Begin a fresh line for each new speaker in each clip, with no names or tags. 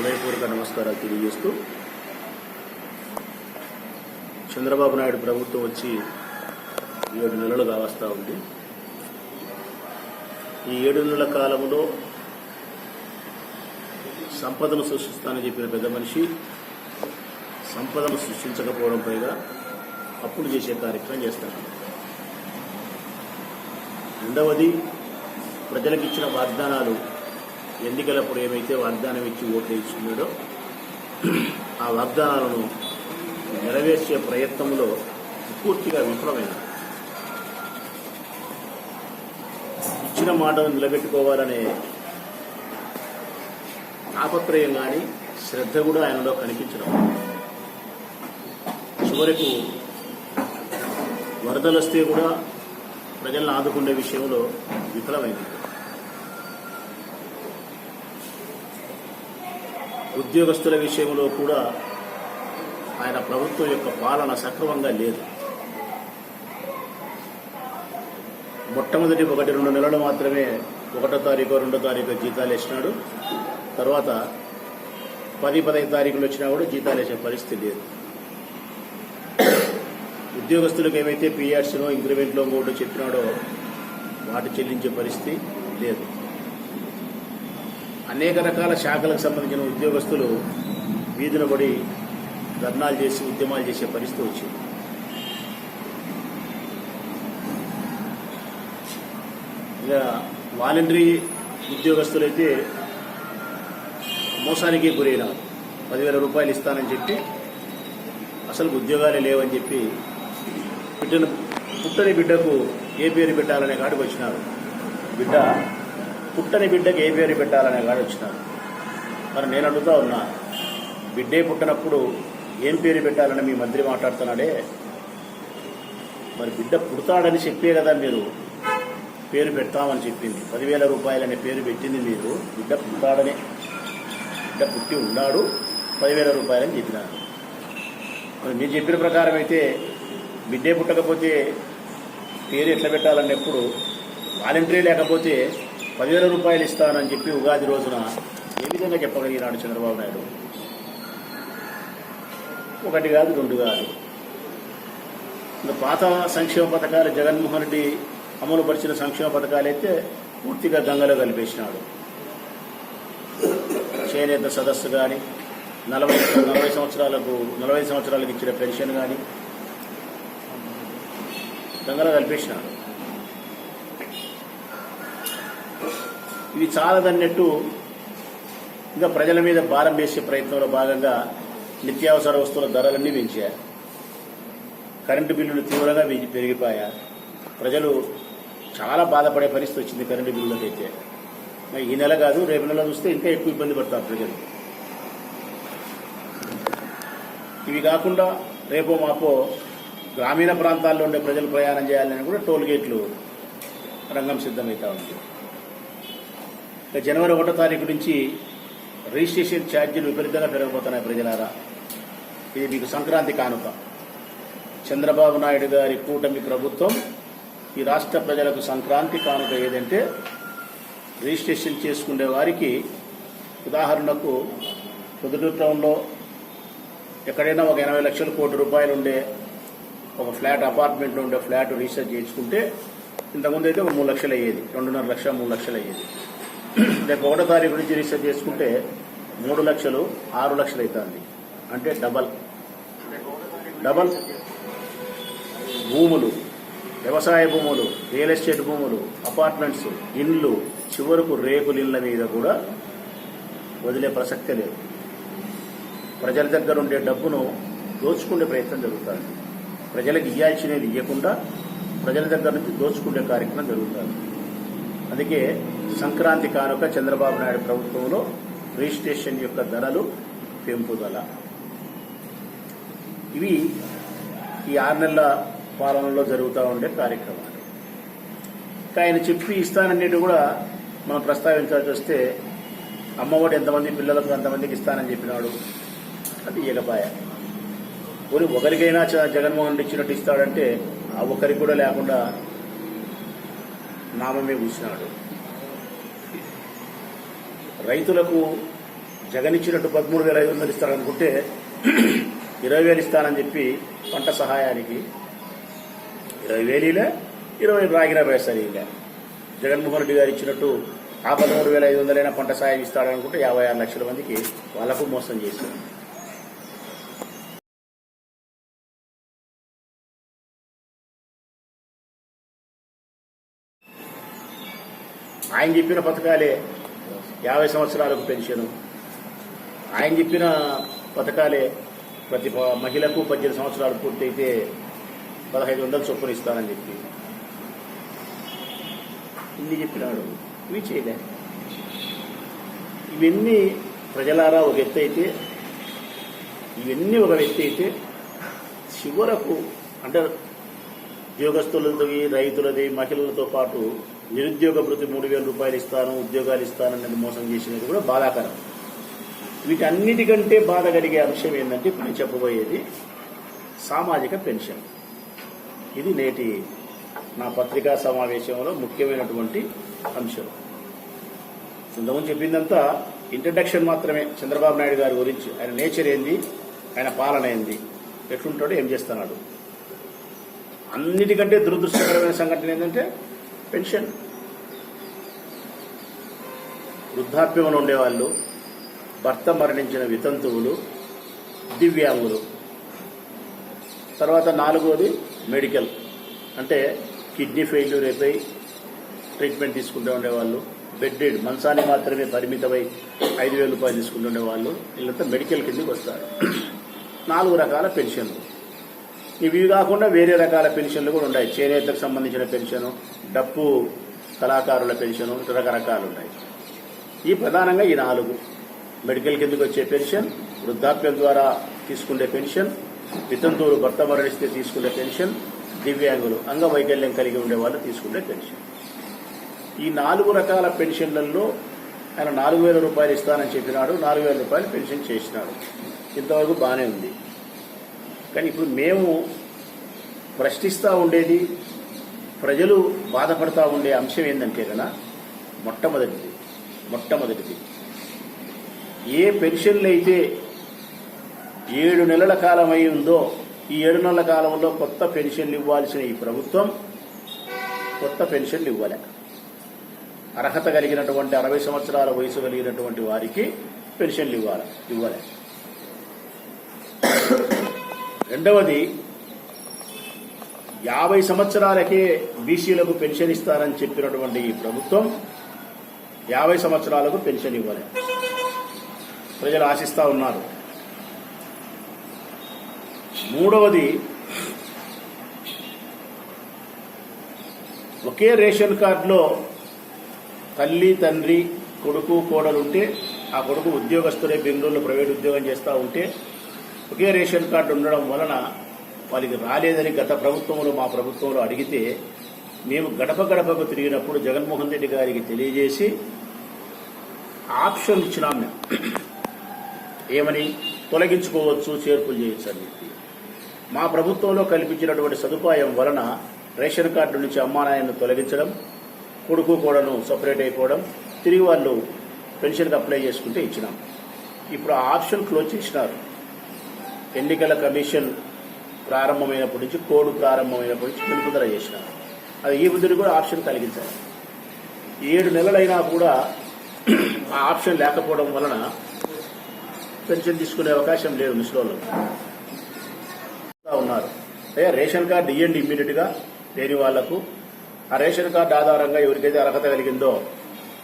హృదయపూర్వక నమస్కారాలు తెలియజేస్తూ చంద్రబాబు నాయుడు ప్రభుత్వం వచ్చి ఏడు నెలలు కావస్తా ఉంది. ఈ ఏడు నెలల కాలంలో సంపదను సృష్టిస్తానని చెప్పిన పెద్ద మనిషి సంపదను సృష్టించకపోవడం పైగా అప్పులు చేసే కార్యక్రమం చేస్తాను రెండవది ప్రజలకు ఇచ్చిన వాగ్దానాలు ఎన్నికలప్పుడు ఏమైతే వాగ్దానం ఇచ్చి ఓట్లు ఇచ్చుకున్నాడో ఆ వాగ్దానాలను నెరవేర్చే ప్రయత్నంలో పూర్తిగా విఫలమైంది. ఇచ్చిన మాటను నిలబెట్టుకోవాలనే తాపత్రయం కానీ శ్రద్ధ కూడా ఆయనలో కనిపించడం. చివరకు వరదలు వస్తే కూడా ప్రజలను ఆదుకునే విషయంలో విఫలమైంది. ఉద్యోగస్తుల విషయంలో కూడా ఆయన ప్రభుత్వం యొక్క పాలన సక్రమంగా లేదు. మొట్టమొదటి ఒకటి రెండు నెలలు మాత్రమే ఒకటో తారీఖు రెండో తారీఖు జీతాలు వేసినాడు. తర్వాత పది పదహైదు తారీఖులు వచ్చినా కూడా జీతాలు వేసే పరిస్థితి లేదు. ఉద్యోగస్తులకు ఏమైతే పీఆర్సీలో ఇంక్రిమెంట్లో ఇంకోటో చెప్పినాడో వాటి చెల్లించే పరిస్థితి లేదు. అనేక రకాల శాఖలకు సంబంధించిన ఉద్యోగస్తులు వీధిన పడి ధర్నాలు చేసి ఉద్యమాలు చేసే పరిస్థితి వచ్చింది. ఇక వాలంటరీ ఉద్యోగస్తులైతే మోసానికి గురైనారు. పదివేల రూపాయలు ఇస్తానని చెప్పి అసలు ఉద్యోగాలే లేవని చెప్పి బిడ్డను పుట్టని బిడ్డకు ఏ పేరు పెట్టాలనే కాడికి వచ్చినారు. బిడ్డ పుట్టని బిడ్డకి ఏ పేరు పెట్టాలనే కాడికి వచ్చినారు? మరి నేను అడుగుతా ఉన్నా బిడ్డే పుట్టినప్పుడు ఏం పేరు పెట్టాలని మీ మంత్రి మాట్లాడుతున్నాడే? మరి బిడ్డ పుడతాడని చెప్పే కదా మీరు పేరు పెడతామని చెప్పింది. పదివేల రూపాయలనే పేరు పెట్టింది మీరు బిడ్డ పుడతాడని బిడ్డ పుట్టి ఉన్నాడు పదివేల రూపాయలని చెప్పినారు. మరి మీరు చెప్పిన ప్రకారం అయితే బిడ్డే పుట్టకపోతే పేరు ఎట్లా పెట్టాలన్నప్పుడు వాలంటరీ లేకపోతే పదివేల రూపాయలు ఇస్తానని చెప్పి ఉగాది రోజున ఏ విధంగా చెప్పగలిగినాడు చంద్రబాబు నాయుడు? ఒకటి కాదు రెండు కాదు. ఇంకా పాత సంక్షేమ పథకాలు జగన్మోహన్ రెడ్డి అమలుపరిచిన సంక్షేమ పథకాలు అయితే పూర్తిగా గంగలో కలిపేసినాడు. చేనేత సదస్సు కానీ నలభై నలభై సంవత్సరాలకు నలభై సంవత్సరాలకు ఇచ్చిన పెన్షన్ కానీ గంగలో కలిపేసినాడు. ఇవి చాలదన్నట్టు ఇంకా ప్రజల మీద భారం వేసే ప్రయత్నంలో భాగంగా నిత్యావసర వస్తువుల ధరలన్నీ పెంచారు కరెంటు బిల్లులు తీవ్రంగా పెరిగిపోయాయి పెరిగిపోయా. ప్రజలు చాలా బాధపడే పరిస్థితి వచ్చింది కరెంటు బిల్లులకైతే. మరి ఈ నెల కాదు రేపు నెల చూస్తే ఇంకా ఎక్కువ ఇబ్బంది పడతారు ప్రజలు. ఇవి కాకుండా రేపో మాపో గ్రామీణ ప్రాంతాల్లో ఉండే ప్రజలు ప్రయాణం చేయాలని కూడా టోల్ గేట్లు రంగం సిద్ధమవుతా ఉంది. జనవరి ఒకటో తారీఖు నుంచి రిజిస్ట్రేషన్ ఛార్జీలు విపరీతంగా పెరగబోతున్నాయి ప్రజలారా. ఇది మీకు సంక్రాంతి కానుక. చంద్రబాబు నాయుడు గారి కూటమి ప్రభుత్వం ఈ రాష్ట్ర ప్రజలకు సంక్రాంతి కానుక ఏదంటే రిజిస్ట్రేషన్ చేసుకునే వారికి ఉదాహరణకు పొద్దుటూరు టౌన్లో ఎక్కడైనా ఒక ఎనభై లక్షల కోటి రూపాయలు ఉండే ఒక ఫ్లాట్ అపార్ట్మెంట్ ఉండే ఫ్లాట్ రిజిస్టర్ చేయించుకుంటే ఇంతకుముందు అయితే ఒక మూడు లక్షలు అయ్యేది రెండున్నర లక్ష మూడు లక్షలు అయ్యేది. రేపు ఒకటో తారీఖు నుంచి రిజిస్టర్ చేసుకుంటే మూడు లక్షలు ఆరు లక్షలు అవుతుంది. అంటే డబల్. డబల్ భూములు వ్యవసాయ భూములు రియల్ ఎస్టేట్ భూములు అపార్ట్మెంట్స్ ఇండ్లు చివరకు రేకుల ఇళ్ళ మీద కూడా వదిలే ప్రసక్తే లేదు. ప్రజల దగ్గర ఉండే డబ్బును దోచుకునే ప్రయత్నం జరుగుతుంది. ప్రజలకు ఇవ్వాల్సినది ఇవ్వకుండా ప్రజల దగ్గర నుంచి దోచుకునే కార్యక్రమం జరుగుతుంది. అందుకే సంక్రాంతి కానుక చంద్రబాబు నాయుడు ప్రభుత్వంలో రిజిస్ట్రేషన్ యొక్క ధరలు పెంపుదల. ఇవి ఈ ఆరు నెలల పాలనలో జరుగుతూ ఉండే కార్యక్రమాలు. ఆయన చెప్పి ఇస్తానన్నిటి కూడా మనం ప్రస్తావించాల్సి వస్తే అమ్మఒడి ఎంతమంది పిల్లలకు అంతమందికి ఇస్తానని చెప్పినాడు. అది ఏలపాయ పోనీ ఒకరికైనా చ- జగన్మోహన్ రెడ్డి ఇచ్చినట్టు ఇస్తాడంటే ఆ ఒకరికి కూడా లేకుండా నామమే కూర్చున్నాడు. రైతులకు జగన్ ఇచ్చినట్టు పదమూడు వేల ఐదు వందలు ఇస్తారనుకుంటే ఇరవై వేలు ఇస్తానని చెప్పి పంట సహాయానికి ఇరవై వేలులే ఇరవై రాగిన వేసరిలే జగన్మోహన్ రెడ్డి గారు ఇచ్చినట్టు ఆ పదమూడు వేల ఐదు వందలైనా పంట సహాయం ఇస్తాడనుకుంటే యాభై ఆరు లక్షల మందికి వాళ్ళకు మోసం చేశారు. ఆయన చెప్పిన పథకాలే యాభై సంవత్సరాలకు పెన్షను. ఆయన చెప్పిన పథకాలే ప్రతి మహిళకు పద్దెనిమిది సంవత్సరాలు పూర్తయితే పదహైదు వందలు చొప్పున ఇస్తానని చెప్పి. ఇన్ని చెప్పినాడు. ఇవి చేయలే. ఇవన్నీ ప్రజలారా ఒక ఎత్తు అయితే ఇవన్నీ ఒక వ్యక్తి అయితే చివరకు అంటే ఉద్యోగస్తులది రైతులది మహిళలతో పాటు నిరుద్యోగ భృతి మూడు వేల రూపాయలు ఇస్తాను ఉద్యోగాలు ఇస్తానన్నది మోసం చేసినది కూడా బాధాకరం. వీటన్నిటికంటే బాధ కలిగే అంశం ఏంటంటే ఇప్పుడు చెప్పబోయేది సామాజిక పెన్షన్. ఇది నేటి నా పత్రికా సమావేశంలో ముఖ్యమైనటువంటి అంశం. ఇంతకుముందు చెప్పిందంతా ఇంట్రడక్షన్ మాత్రమే. చంద్రబాబు నాయుడు గారి గురించి. ఆయన నేచర్ ఏంది? ఆయన పాలన ఏంది? ఎట్లుంటాడో ఏం చేస్తున్నాడు? అన్నిటికంటే దురదృష్టకరమైన సంఘటన ఏంటంటే పెన్షన్. వృద్ధాప్యంలో ఉండేవాళ్ళు భర్త మరణించిన వితంతువులు దివ్యాంగులు. తర్వాత నాలుగోది మెడికల్. అంటే కిడ్నీ ఫెయిల్యూర్ అయిపోయి ట్రీట్మెంట్ తీసుకుంటూ ఉండేవాళ్ళు. బెడ్డెడ్ మంచాన్ని మాత్రమే పరిమితమై ఐదు వేల రూపాయలు తీసుకుంటుండే వాళ్ళు వీళ్ళంతా మెడికల్ కిందకి వస్తారు. నాలుగు రకాల పెన్షన్లు. ఇవి కాకుండా వేరే రకాల పెన్షన్లు కూడా ఉన్నాయి. చేనేతకు సంబంధించిన పెన్షను డప్పు కళాకారుల పెన్షను రకరకాలు ఉన్నాయి. ఈ ప్రధానంగా ఈ నాలుగు. మెడికల్ కిందకు వచ్చే పెన్షన్ వృద్ధాప్యం ద్వారా తీసుకునే పెన్షన్ వితంతువులు భర్త మరణిస్తే తీసుకునే పెన్షన్ దివ్యాంగులు అంగవైకల్యం కలిగి ఉండే వాళ్ళు తీసుకునే పెన్షన్. ఈ నాలుగు రకాల పెన్షన్లలో ఆయన నాలుగు వేల రూపాయలు ఇస్తానని చెప్పినాడు నాలుగు వేల రూపాయలు పెన్షన్ చేసినాడు. ఇంతవరకు బాగానే ఉంది. కానీ ఇప్పుడు మేము ప్రశ్నిస్తూ ఉండేది ప్రజలు బాధపడతా ఉండే అంశం ఏంటంటే కదా మొట్టమొదటిది మొట్టమొదటిది. ఏ పెన్షన్లు అయితే ఏడు నెలల కాలం అయి ఉందో ఈ ఏడు నెలల కాలంలో కొత్త పెన్షన్లు ఇవ్వాల్సిన ఈ ప్రభుత్వం కొత్త పెన్షన్లు ఇవ్వలే. అర్హత కలిగినటువంటి అరవై సంవత్సరాల వయసు కలిగినటువంటి వారికి పెన్షన్లు ఇవ్వాలి ఇవ్వలే. రెండవది యాభై సంవత్సరాలకే బీసీలకు పెన్షన్ ఇస్తారని చెప్పినటువంటి ఈ ప్రభుత్వం యాభై సంవత్సరాలకు పెన్షన్ ఇవ్వాలి ప్రజలు ఆశిస్తా ఉన్నారు. మూడవది ఒకే రేషన్ కార్డులో తల్లి తండ్రి కొడుకు కోడలుంటే ఆ కొడుకు ఉద్యోగస్తులే బెంగళూరులో ప్రైవేట్ ఉద్యోగం చేస్తూ ఉంటే ఒకే రేషన్ కార్డు ఉండడం వలన వాళ్ళకి రాలేదని గత ప్రభుత్వంలో మా ప్రభుత్వంలో అడిగితే మేము గడప గడపకు తిరిగినప్పుడు జగన్మోహన్ రెడ్డి గారికి తెలియజేసి ఆప్షన్ ఇచ్చినాం మేము. ఏమని? తొలగించుకోవచ్చు చేర్పులు చేయొచ్చు అని చెప్పి. మా ప్రభుత్వంలో కల్పించినటువంటి సదుపాయం వలన రేషన్ కార్డు నుంచి అమ్మానాయను తొలగించడం కొడుకు కూడాను సపరేట్ అయిపోవడం తిరిగి వాళ్ళు పెన్షన్కి అప్లై చేసుకుంటే ఇచ్చినాం. ఇప్పుడు ఆ ఆప్షన్ క్లోజ్ చేసినారు. ఎన్నికల కమిషన్ ప్రారంభమైనప్పటి నుంచి కోడ్ ప్రారంభమైనప్పటి నుంచి నిలుపుదల చేసినారు. అది ఈ బుద్ధుని కూడా ఆప్షన్ కలిగించాలి. ఏడు నెలలైనా కూడా ఆ ఆప్షన్ లేకపోవడం వలన పెన్షన్ తీసుకునే అవకాశం లేదు ముసలోళ్ళు. ఉన్నారు. అయ్యా రేషన్ కార్డు ఇవ్వండి ఇమ్మీడియట్గా. లేని వాళ్ళకు ఆ రేషన్ కార్డు ఆధారంగా ఎవరికైతే అర్హత కలిగిందో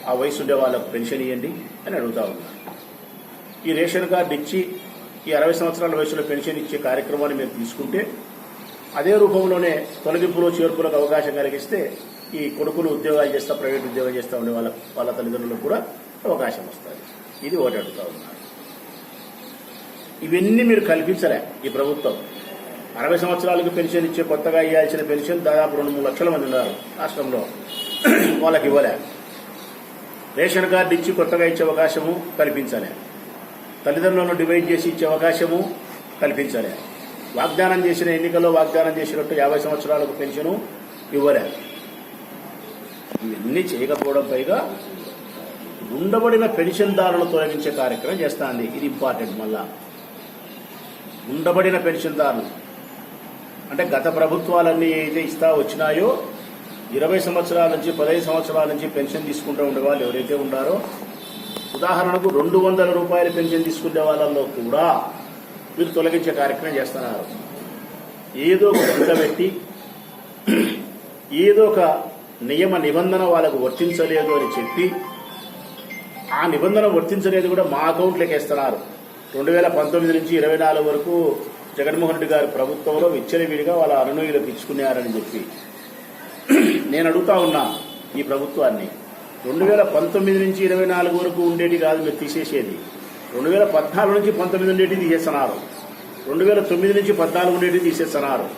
ఆ వయసు ఉండే వాళ్ళకు పెన్షన్ ఇవ్వండి అని అడుగుతా ఉన్నారు. ఈ రేషన్ కార్డు ఇచ్చి ఈ అరవై సంవత్సరాల వయసులో పెన్షన్ ఇచ్చే కార్యక్రమాన్ని మేము తీసుకుంటే అదే రూపంలోనే తొలగింపులో చేర్పులకు అవకాశం కలిగిస్తే ఈ కొడుకులు ఉద్యోగాలు చేస్తా ప్రైవేట్ ఉద్యోగాలు చేస్తా ఉండే వాళ్ళ వాళ్ళ తల్లిదండ్రులకు కూడా అవకాశం వస్తుంది. ఇది ఒకటి అడుగుతా ఉన్నారు ఇవన్నీ మీరు కల్పించలే ఈ ప్రభుత్వం. అరవై సంవత్సరాలకు పెన్షన్ ఇచ్చే కొత్తగా ఇవ్వాల్సిన పెన్షన్ దాదాపు రెండు మూడు లక్షల మంది ఉన్నారు రాష్ట్రంలో. వాళ్ళకి ఇవ్వలే. రేషన్ కార్డు ఇచ్చి కొత్తగా ఇచ్చే అవకాశము కల్పించలే. తల్లిదండ్రులను డివైడ్ చేసి ఇచ్చే అవకాశము కల్పించలే. వాగ్దానం చేసిన ఎన్నికల్లో వాగ్దానం చేసినట్టు యాభై సంవత్సరాలకు పెన్షను ఇవ్వలే. ఇవన్నీ చేయకపోవడం పైగా ఉండబడిన పెన్షన్దారులను తొలగించే కార్యక్రమం చేస్తాంది. ఇది ఇంపార్టెంట్ మళ్ళా. ఉండబడిన పెన్షన్దారులు. అంటే గత ప్రభుత్వాలన్నీ ఏదైతే ఇస్తా వచ్చినాయో ఇరవై సంవత్సరాల నుంచి పదహైదు సంవత్సరాల నుంచి పెన్షన్ తీసుకుంటూ ఉండే వాళ్ళు ఎవరైతే ఉన్నారో ఉదాహరణకు రెండు వందల రూపాయల పెన్షన్ తీసుకునే వాళ్ళల్లో కూడా మీరు తొలగించే కార్యక్రమం చేస్తున్నారు. ఏదో ఒక వంక పెట్టి ఏదో ఒక నియమ నిబంధన వాళ్ళకు వర్తించలేదు అని చెప్పి ఆ నిబంధన వర్తించలేదు కూడా మా అకౌంట్లోకి వేస్తున్నారు. రెండు వేల పంతొమ్మిది నుంచి ఇరవై నాలుగు వరకు జగన్మోహన్ రెడ్డి గారి ప్రభుత్వంలో విచ్చలవిడిగా వాళ్ళ అనునయులకు ఇచ్చుకున్నారని చెప్పి. నేను అడుగుతా ఉన్నా ఈ ప్రభుత్వాన్ని. రెండు వేల పంతొమ్మిది నుంచి ఇరవై నాలుగు వరకు ఉండేటి కాదు మీరు తీసేసేది. రెండు వేల పద్నాలుగు నుంచి పంతొమ్మిది ఉండేటి తీసేస్తున్నారు. రెండు వేల తొమ్మిది నుంచి పద్నాలుగు ఉండేటి తీసేస్తున్నారు.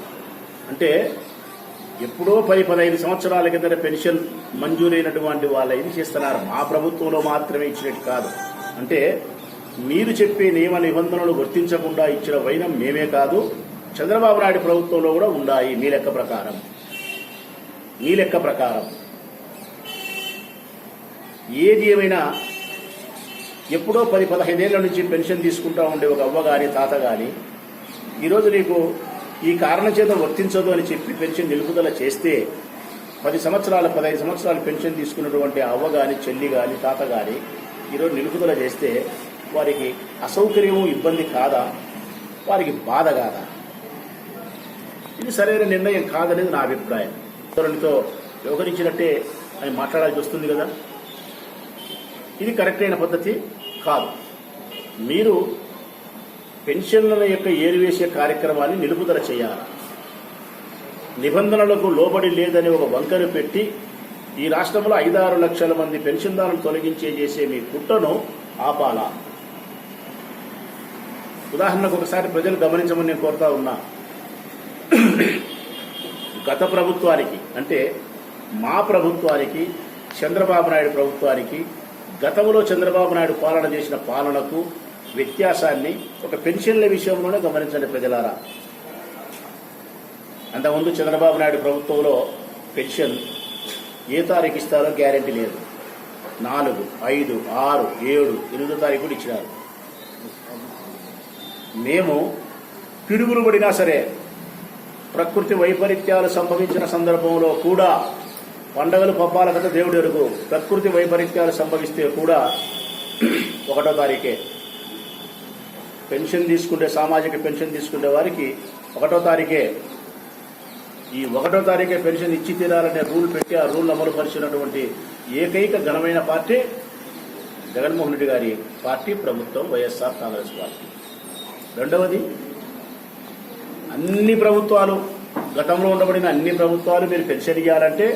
అంటే ఎప్పుడో పది పదహైదు సంవత్సరాల కింద పెన్షన్ మంజూరైనటువంటి వాళ్ళు ఇది చేస్తున్నారు? మా ప్రభుత్వంలో మాత్రమే ఇచ్చినట్టు కాదు. అంటే మీరు చెప్పే నియమ నిబంధనలు వర్తించకుండా ఇచ్చిన వైనం మేమే కాదు చంద్రబాబు నాయుడు ప్రభుత్వంలో కూడా ఉన్నాయి మీ లెక్క ప్రకారం. మీ లెక్క ప్రకారం. ఏది ఏమైనా ఎప్పుడో పది పదహైదేళ్ళ నుంచి పెన్షన్ తీసుకుంటా ఉండే ఒక అవ్వ గాని తాత గాని ఈరోజు నీకు ఈ కారణం చేత వర్తించదు అని చెప్పి పెన్షన్ నిలుపుదల చేస్తే పది సంవత్సరాలు పదహైదు సంవత్సరాలు పెన్షన్ తీసుకున్నటువంటి అవ్వ గాని చెల్లి గాని తాత గాని ఈరోజు నిలుపుదల చేస్తే వారికి అసౌకర్యము ఇబ్బంది కాదా? వారికి బాధ కాదా? ఇది సరైన నిర్ణయం కాదనేది నా అభిప్రాయం. ధోరణితో వ్యవహరించినట్టే అని మాట్లాడాల్సి వస్తుంది కదా? ఇది కరెక్ట్ అయిన పద్ధతి కాదు. మీరు పెన్షన్ల యొక్క ఏరివేసే కార్యక్రమాన్ని నిలుపుదల చేయాలి? నిబంధనలకు లోబడి లేదని ఒక వంకను పెట్టి ఈ రాష్ట్రంలో ఐదారు లక్షల మంది పెన్షన్దారులు తొలగించే చేసే మీ కుట్రను ఆపాలా? ఉదాహరణకు ఒకసారి ప్రజలు గమనించమని నేను కోరుతా ఉన్నా. గత ప్రభుత్వానికి అంటే మా ప్రభుత్వానికి చంద్రబాబు నాయుడు ప్రభుత్వానికి గతంలో చంద్రబాబు నాయుడు పాలన చేసిన పాలనకు వ్యత్యాసాన్ని ఒక పెన్షన్ల విషయంలోనే గమనించండి ప్రజలారా. అంతకుముందు చంద్రబాబు నాయుడు ప్రభుత్వంలో పెన్షన్ ఏ తారీఖు ఇస్తారో గ్యారెంటీ లేదు. నాలుగు ఐదు ఆరు ఏడు ఎనిమిదో తారీఖు కూడా ఇచ్చినారు. మేము పిడుగులు పడినా సరే ప్రకృతి వైపరీత్యాలు సంభవించిన సందర్భంలో కూడా పండగలు పబ్బాల కదా దేవుడు ఎరుగు. ప్రకృతి వైపరీత్యాలు సంభవిస్తే కూడా ఒకటో తారీఖే. పెన్షన్ తీసుకుంటే సామాజిక పెన్షన్ తీసుకునే వారికి ఒకటో తారీఖే. ఈ ఒకటో తారీఖే పెన్షన్ ఇచ్చి తీరాలనే రూల్ పెట్టి ఆ రూల్ అమలు పరిచినటువంటి ఏకైక ఘనమైన పార్టీ జగన్మోహన్ రెడ్డి గారి పార్టీ ప్రభుత్వం వైఎస్ఆర్ కాంగ్రెస్ పార్టీ. రెండవది అన్ని ప్రభుత్వాలు గతంలో ఉండబడిన అన్ని ప్రభుత్వాలు మీరు పెన్షన్ ఇవ్వాలంటే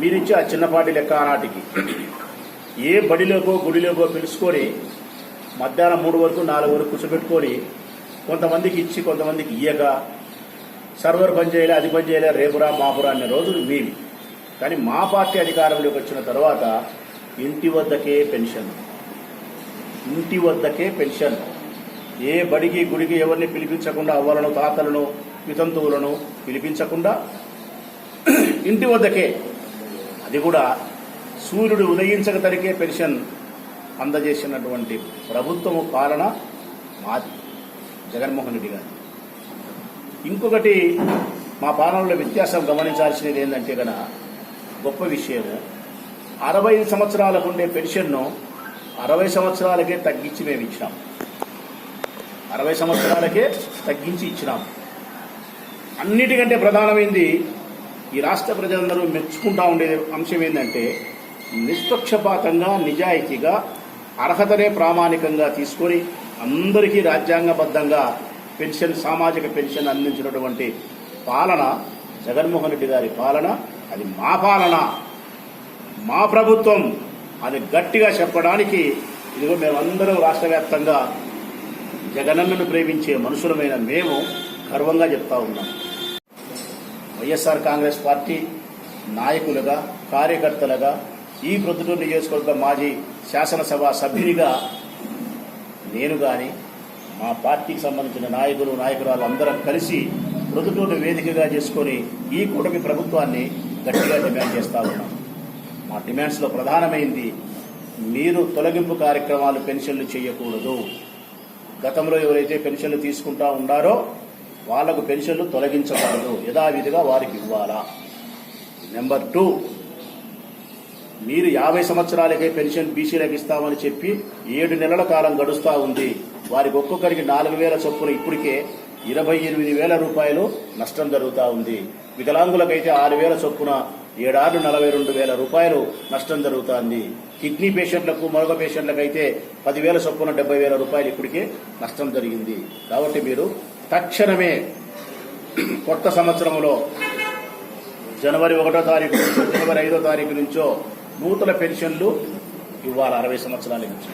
మీరిచ్చే ఆ చిన్నపాటి లెక్క ఆనాటికి. ఏ బడిలోకో గుడిలోకో పిలుచుకొని మధ్యాహ్నం మూడు వరకు నాలుగు వరకు కూర్చోబెట్టుకొని కొంతమందికి ఇచ్చి కొంతమందికి ఇయ్యక సర్వర్ పనిచేయలే అది పనిచేయలే రేపురా మాపురా అనే రోజులు మీవి కానీ మా పార్టీ అధికారంలోకి వచ్చిన తర్వాత ఇంటి వద్దకే పెన్షన్. ఇంటి వద్దకే పెన్షన్. ఏ బడికి గుడికి ఎవరిని పిలిపించకుండా అవ్వలను తాతలను వితంతువులను పిలిపించకుండా ఇంటి వద్దకే అది కూడా సూర్యుడు ఉదయించక తరికే పెన్షన్ అందజేసినటువంటి ప్రభుత్వము పాలన మాది. జగన్మోహన్ రెడ్డి గారు. ఇంకొకటి మా పాలనలో వ్యత్యాసం గమనించాల్సినది ఏంటంటే కదా గొప్ప విషయము. అరవై సంవత్సరాలకు ఉండే పెన్షన్ను అరవై సంవత్సరాలకే తగ్గించి మేము ఇచ్చినాం. అరవై సంవత్సరాలకే తగ్గించి ఇచ్చినాం. అన్నిటికంటే ప్రధానమైంది ఈ రాష్ట్ర ప్రజలందరూ మెచ్చుకుంటా ఉండే అంశం ఏంటంటే నిష్పక్షపాతంగా నిజాయితీగా అర్హతనే ప్రామాణికంగా తీసుకొని అందరికీ రాజ్యాంగబద్ధంగా పెన్షన్ సామాజిక పెన్షన్ అందించినటువంటి పాలన జగన్మోహన్ రెడ్డి గారి పాలన అది మా పాలన. మా ప్రభుత్వం అని గట్టిగా చెప్పడానికి ఇదిగో మేమందరం రాష్ట్ర వ్యాప్తంగా జగనన్నను ప్రేమించే మనుషులమైన మేము గర్వంగా చెప్తా ఉన్నాం. వైఎస్ఆర్ కాంగ్రెస్ పార్టీ నాయకులుగా కార్యకర్తలుగా ఈ ప్రొద్దుటూరు నియోజకవర్గ మాజీ శాసనసభ సభ్యునిగా నేను గాని మా పార్టీకి సంబంధించిన నాయకులు నాయకురాలు అందరం కలిసి ప్రొద్దుటూరు వేదికగా చేసుకొని ఈ కూటమి ప్రభుత్వాన్ని గట్టిగా డిమాండ్ చేస్తా ఉన్నాం. మా డిమాండ్స్లో ప్రధానమైంది మీరు తొలగింపు కార్యక్రమాలు పెన్షన్లు చేయకూడదు. గతంలో ఎవరైతే పెన్షన్లు తీసుకుంటా ఉన్నారో వాళ్ళకు పెన్షన్లు తొలగించకూడదు. యథావిధిగా వారికి ఇవ్వాలా? నెంబర్ టూ మీరు యాభై సంవత్సరాలకే పెన్షన్ బీసీలకు ఇస్తామని చెప్పి ఏడు నెలల కాలం గడుస్తూ ఉంది. వారికి ఒక్కొక్కరికి నాలుగు వేల చొప్పున ఇప్పటికే ఇరవై ఎనిమిది వేల రూపాయలు నష్టం జరుగుతూ ఉంది. వికలాంగులకైతే ఆరు వేల చొప్పున ఏడాది నలభై రెండు వేల రూపాయలు నష్టం జరుగుతోంది. కిడ్నీ పేషెంట్లకు మరొక పేషెంట్లకైతే పదివేల చొప్పున డెబ్బై వేల రూపాయలు ఇప్పటికే నష్టం జరిగింది. కాబట్టి మీరు తక్షణమే కొత్త సంవత్సరంలో జనవరి ఒకటో తారీఖు నుంచో జనవరి ఐదో తారీఖు నుంచో నూతన పెన్షన్లు ఇవ్వాలి అరవై సంవత్సరాల నుంచి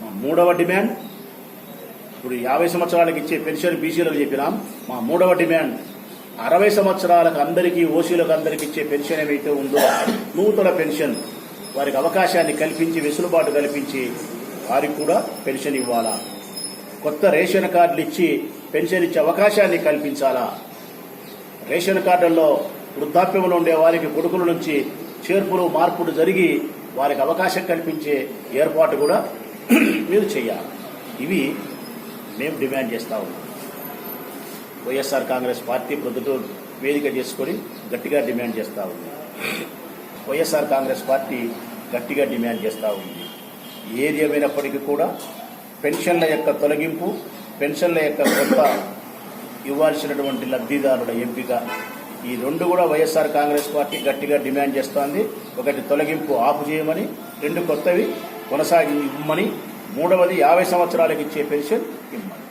మా మూడవ డిమాండ్ ఇప్పుడు యాభై సంవత్సరాలకు ఇచ్చే పెన్షన్ బీసీలకు చెప్పినాం. మా మూడవ డిమాండ్ అరవై సంవత్సరాలకు అందరికీ ఓసీలకు అందరికీ ఇచ్చే పెన్షన్ ఏమైతే ఉందో నూతన పెన్షన్ వారికి అవకాశాన్ని కల్పించి వెసులుబాటు కల్పించి వారికి కూడా పెన్షన్ ఇవ్వాలా? కొత్త రేషన్ కార్డులు ఇచ్చి పెన్షన్ ఇచ్చే అవకాశాన్ని కల్పించాలా? రేషన్ కార్డుల్లో వృద్ధాప్యంలో ఉండే వారికి కొడుకుల నుంచి చేర్పులు మార్పులు జరిగి వారికి అవకాశం కల్పించే ఏర్పాటు కూడా మీరు చేయాలి. ఇవి మేము డిమాండ్ చేస్తా ఉన్నాం. వైఎస్ఆర్ కాంగ్రెస్ పార్టీ ప్రొద్దుటూరు వేదిక చేసుకొని గట్టిగా డిమాండ్ చేస్తా ఉంది. వైఎస్ఆర్ కాంగ్రెస్ పార్టీ గట్టిగా డిమాండ్ చేస్తా ఉంది. ఏది ఏమైనప్పటికీ కూడా పెన్షన్ల యొక్క తొలగింపు పెన్షన్ల యొక్క కొత్త ఇవ్వాల్సినటువంటి లబ్ధిదారుల ఎంపిక. ఈ రెండు కూడా వైఎస్ఆర్ కాంగ్రెస్ పార్టీ గట్టిగా డిమాండ్ చేస్తోంది. ఒకటి తొలగింపు ఆపు చేయమని రెండు కొత్తవి కొనసాగి ఇవ్వమని మూడవది యాభై సంవత్సరాలకు ఇచ్చే పెన్షన్ ఇవ్వమని